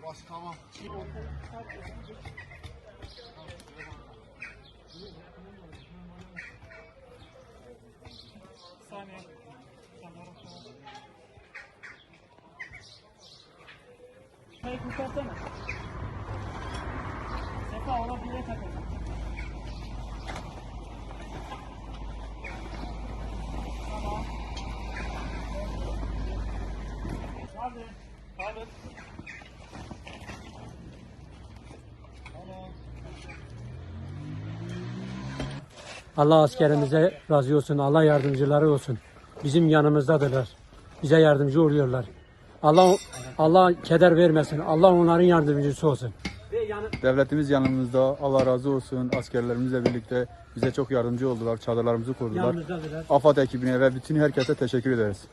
Moskova. Şurayı kurtarsana. Sefa ona. Hadi. Hadi. Allah askerimize razı olsun. Allah yardımcıları olsun. Bizim yanımızdadırlar. Bize yardımcı oluyorlar. Allah Allah keder vermesin. Allah onların yardımcısı olsun. Devletimiz yanımızda. Allah razı olsun. Askerlerimizle birlikte bize çok yardımcı oldular. Çadırlarımızı kurdular. Yanımızdadırlar. AFAD ekibine ve bütün herkese teşekkür ederiz.